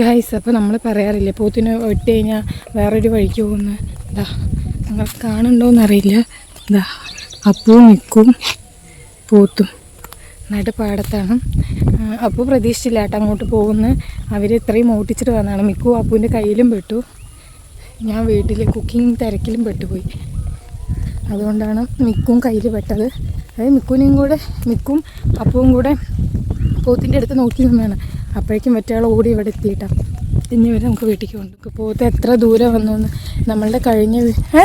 Guys അപ്പോൾ നമ്മൾ പറയാറില്ലേ പോത്തിന് ഇട്ട് കഴിഞ്ഞാൽ വേറൊരു വഴിക്ക് പോകുന്നു. ഇതാ നിങ്ങൾ കാണുന്നുണ്ടോയെന്നറിയില്ല ഇതാ അപ്പവും മിക്കും പോത്തും. നടുപാടത്താണ് അപ്പു പ്രതീക്ഷിച്ചില്ല കേട്ടോ അങ്ങോട്ട് പോകുന്ന. അവർ ഇത്രയും ഓട്ടിച്ചിട്ട് വന്നതാണ്. മിക്കു അപ്പുവിന്റെ കയ്യിലും പെട്ടു. ഞാൻ വീട്ടിൽ കുക്കിംഗ് തിരക്കിലും പെട്ടുപോയി. അതുകൊണ്ടാണ് മിക്കും കയ്യിൽ പെട്ടത്. അതായത് മിക്കുവിനെയും കൂടെ മിക്കും അപ്പവും കൂടെ പോത്തിന്റെ അടുത്ത് നോക്കി നിന്നാണ് അപ്പോഴേക്കും മറ്റേ ഓടി ഇവിടെ എത്തിയിട്ടാണ് ഇനി വരെ നമുക്ക് വീട്ടിലേക്ക് കൊണ്ട് പോത്ത് എത്ര ദൂരെ വന്നു നമ്മളുടെ കഴിഞ്ഞ ഏ?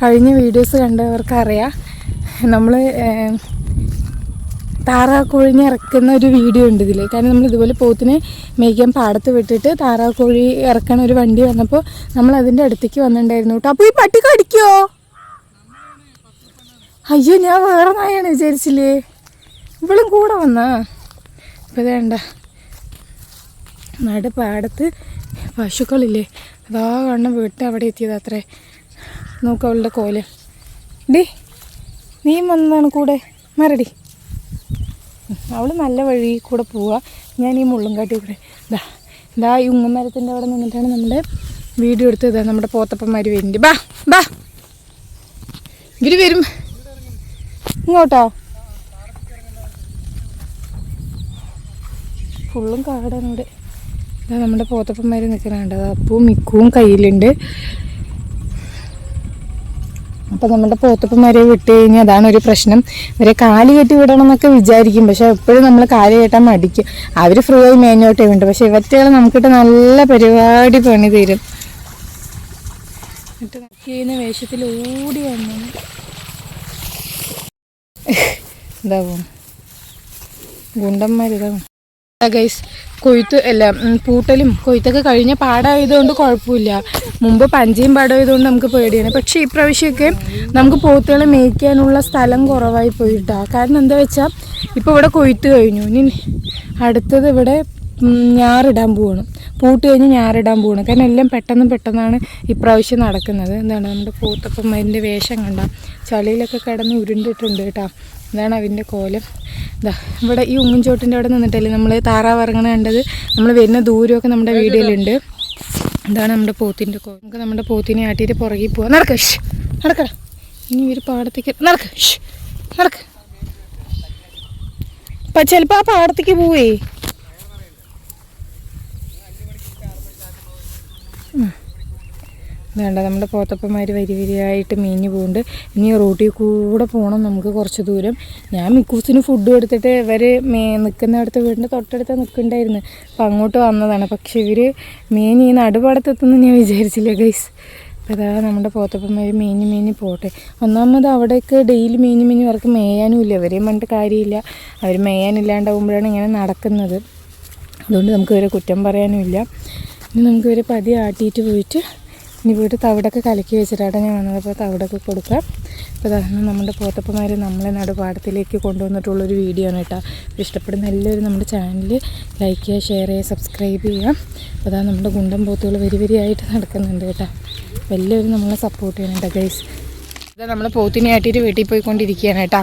കഴിഞ്ഞ വീഡിയോസ് കണ്ടവർക്ക് അറിയാം നമ്മൾ താറാക്കോഴിനെ ഇറക്കുന്ന ഒരു വീഡിയോ ഉണ്ട് ഇതിൽ കാരണം നമ്മൾ ഇതുപോലെ പോത്തിനെ മേയ്ക്കാൻ പാടത്ത് വിട്ടിട്ട് താറാക്കോഴി ഇറക്കണ ഒരു വണ്ടി വന്നപ്പോൾ നമ്മൾ അതിന്റെ അടുത്തേക്ക് വന്നിട്ടുണ്ടായിരുന്നു കേട്ടോ. അപ്പോൾ ഈ പട്ടി കടിക്കോ അയ്യോ ഞാൻ വേറെ നായാണ് വിചാരിച്ചില്ലേ? ഇവളും കൂടെ വന്നാ. വേണ്ട നട പാടത്ത് പശുക്കളില്ലേ? അതാ കണ്ണം വീട്ട് അവിടെ എത്തിയത് അത്രേ. നോക്ക് അവളുടെ കോൽ. ഡി നീ വന്നതാണ് കൂടെ. മരടി അവൾ നല്ല വഴി കൂടെ പോവുക ഞാൻ ഈ മുള്ളും കാട്ടി കൂടെ. ഇതാ ഇതാ ഈ ഉമ്മമരത്തിന്റെ അവിടെ നിന്നിട്ടാണ് നമ്മുടെ വീഡിയോ എടുത്തത്. നമ്മുടെ പോത്തപ്പന്മാർ വരുന്നുണ്ട്. ബാ ബാ. ഇവർ വരും. ഇങ്ങോട്ടോ? ഫുള്ളും കാടാണ് ഇവിടെ ഇതാ നമ്മുടെ പോത്തപ്പന്മാർ നിൽക്കുന്നുണ്ട് അത് അപ്പവും മിക്കവും കയ്യിലുണ്ട്. അപ്പം നമ്മുടെ പോത്തപ്പന്മാരെ വിട്ട് കഴിഞ്ഞാൽ അതാണ് ഒരു പ്രശ്നം. ഇവരെ കാൽ കെട്ടി വിടണം എന്നൊക്കെ വിചാരിക്കും. പക്ഷെ എപ്പോഴും നമ്മൾ കാൽ കെട്ടാൻ മടിക്കും. അവർ ഫ്രീ ആയി മേഞ്ഞോട്ടേ ഉണ്ട്. പക്ഷെ ഇവറ്റകൾ നമുക്കിട്ട് നല്ല പരിപാടി പണി തരും. എന്നിട്ട് വേഷത്തിൽ ഓടി വന്നു. എന്താവും ഗുണ്ടന്മാരിതാവും ഗുണ്ടന്മാരിതാ ഗൈസ് കൊയ്ത്ത് അല്ല പൂട്ടലും കൊയ്ത്തൊക്കെ കഴിഞ്ഞ പാടായതുകൊണ്ട് കുഴപ്പമില്ല. മുമ്പ് പഞ്ചയും പാടായതുകൊണ്ട് നമുക്ക് പേടിയാണ്. പക്ഷേ ഈ പ്രാവശ്യമൊക്കെ നമുക്ക് പോത്തുകളെ മേയ്ക്കാനുള്ള സ്ഥലം കുറവായി പോയിട്ടാ. കാരണം എന്താ വെച്ചാൽ ഇപ്പോൾ ഇവിടെ കൊയ്ത്ത് കഴിഞ്ഞു. ഇനി അടുത്തത് ഇവിടെ ഞാറിടാൻ പോവാണ്. പൂട്ട് കഴിഞ്ഞ് ഞാറിടാൻ പോവാണ്. കാരണം എല്ലാം പെട്ടെന്ന് പെട്ടെന്നാണ് ഇപ്രാവശ്യം നടക്കുന്നത്. എന്താണ് നമ്മുടെ പൂത്തപ്പന്മാരിന്റെ വേഷം കണ്ട ചളിയിലൊക്കെ കിടന്ന് ഉരുണ്ടിട്ടുണ്ട് കേട്ടോ. ഇതാണ് അതിന്റെ കോലം. ഇതാ ഇവിടെ ഈ ഉമ്മൻചോട്ടിന്റെ അവിടെ നിന്നിട്ടല്ലേ നമ്മൾ താറാവ് ഇറങ്ങണ കണ്ടത്? നമ്മൾ വരുന്ന ദൂരമൊക്കെ നമ്മുടെ വീഡിയോയിലുണ്ട് ഇതാണ് നമ്മുടെ പോത്തിന്റെ കോലം. നമുക്ക് നമ്മുടെ പോത്തിനെ ആട്ടിയിട്ട് പുറകിൽ പോവാം. നടക്ക ഷ് നടക്കട. ഇനി ഇവർ പാടത്തേക്ക് നടക്ക നടക്ക. ചിലപ്പോൾ ആ പാടത്തേക്ക് പോവേ. വേണ്ട നമ്മുടെ പോത്തപ്പന്മാർ വരി വരിയായിട്ട് മീഞ്ഞ് പോകുന്നുണ്ട് ഇനി റോട്ടിൽ കൂടെ പോകണം നമുക്ക് കുറച്ച് ദൂരം. ഞാൻ മിക്കൂസിന് ഫുഡ് കൊടുത്തിട്ട് ഇവർ മേ നിൽക്കുന്നിടത്ത് വീടിന്റെ തൊട്ടടുത്ത് നിൽക്കുന്നുണ്ടായിരുന്നു അപ്പം അങ്ങോട്ട് വന്നതാണ്. പക്ഷെ ഇവർ മീൻ ഈ ഞാൻ വിചാരിച്ചില്ല ഗൈസ് അപ്പോൾ അതാ നമ്മുടെ പോത്തപ്പന്മാർ മീഞ്ഞ് മീഞ്ഞ് പോട്ടെ. ഒന്നാമത് അവിടെയൊക്കെ ഡെയിലി മീഞ്ഞ് മീഞ്ഞ് അവർക്ക് മേയാനും ഇല്ല അവരെയും പറഞ്ഞിട്ട് കാര്യമില്ല. അവർ മേയാനില്ലാണ്ടാവുമ്പോഴാണ് ഇങ്ങനെ നടക്കുന്നത്. അതുകൊണ്ട് നമുക്ക് ഇവരെ കുറ്റം പറയാനുമില്ല. ഇനി നമുക്ക് ഇവരെ പതി ആട്ടിയിട്ട് പോയിട്ട് ഇനി വീട് തവിടൊക്കെ കലക്കി വെച്ചിട്ടാണ് ഞാൻ വന്നത്. അപ്പോൾ തവിടൊക്കെ കൊടുക്കാം. അപ്പോൾ അതാണ് നമ്മുടെ പോത്തപ്പന്മാർ നമ്മളെ നടുപാടത്തിലേക്ക് കൊണ്ടുവന്നിട്ടുള്ളൊരു വീഡിയോ ആണ് കേട്ടോ. ഇഷ്ടപ്പെടുന്ന എല്ലാവരും നമ്മുടെ ചാനൽ ലൈക്ക് ചെയ്യുക ഷെയർ ചെയ്യുക സബ്സ്ക്രൈബ് ചെയ്യുക. അപ്പോൾ അതാ നമ്മുടെ ഗുണ്ടൻ പോത്തുകൾ വരി വരിയായിട്ട് നടക്കുന്നുണ്ട് കേട്ടോ. അപ്പോൾ എല്ലാവരും നമ്മളെ സപ്പോർട്ട് ചെയ്യണം കേട്ടോ ഗൈസ് ഇതാ നമ്മൾ പോത്തിനെ ആട്ടിയിട്ട് വീട്ടിൽ പോയിക്കൊണ്ടിരിക്കുകയാണ് കേട്ടോ.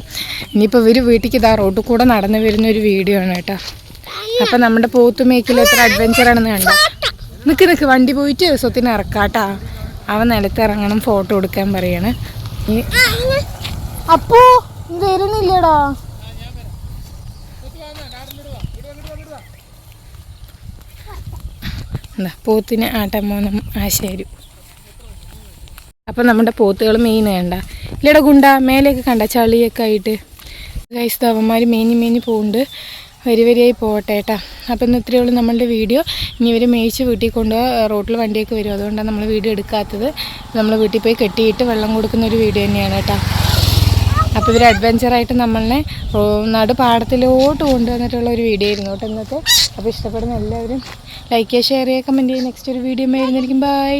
ഇനിയിപ്പോൾ ഇവർ വീട്ടിലേക്ക് ഇതാ റോഡിൽ കൂടെ നടന്നു വരുന്ന ഒരു വീഡിയോ ആണ് കേട്ടോ. അപ്പം നമ്മുടെ പോത്ത് മേക്കിൽ എത്ര അഡ്വഞ്ചറാണെന്ന് കണ്ടോ? നിൽക്ക് നിൽക്ക് വണ്ടി പോയിട്ട് സ്വത്തിന് ഇറക്കാട്ടാ. അവൻ നിലത്ത് ഇറങ്ങണം ഫോട്ടോ എടുക്കാൻ പറയാണ്. അപ്പോ വരുന്നില്ലടാ. എന്താ പോത്തിന് ആട്ടാൻ പോകുന്ന ആശാരു. അപ്പം നമ്മുടെ പോത്തുകൾ മെയിൻ വേണ്ട. ഇല്ലടാ ഗുണ്ട മേലെയൊക്കെ കണ്ട ചളിയൊക്കെ ആയിട്ട്. ഗൈസ് അവന്മാർ മേഞ്ഞ് മേഞ്ഞ് പോകുന്നുണ്ട് വരി വരിയായി പോകട്ടെ കേട്ടോ അപ്പം ഇന്ന് ഇത്രയേ ഉള്ളൂ നമ്മളുടെ വീഡിയോ. ഇനി ഇവർ മേയിച്ച് വീട്ടിൽ കൊണ്ട് റോട്ടിൽ വണ്ടിയൊക്കെ വരും. അതുകൊണ്ടാണ് നമ്മൾ വീഡിയോ എടുക്കാത്തത്. നമ്മൾ വീട്ടിൽ പോയി കെട്ടിയിട്ട് വെള്ളം കൊടുക്കുന്ന ഒരു വീഡിയോ തന്നെയാണ് കേട്ടോ അപ്പോൾ ഇവർ അഡ്വഞ്ചറായിട്ട് നമ്മളെ നടുപാടത്തിലോട്ട് നടു പാടത്തിലോട്ട് കൊണ്ടുവന്നിട്ടുള്ള ഒരു വീഡിയോ ആയിരുന്നു കേട്ടോ ഇന്നത്തെ. അപ്പോൾ ഇഷ്ടപ്പെടുന്ന എല്ലാവരും ലൈക്ക് ചെയ്യുക ഷെയർ ചെയ്യുക കമന്റ് ചെയ്യുക. നെക്സ്റ്റ് ഒരു വീഡിയോ ആയിരുന്നിരിക്കും ബൈ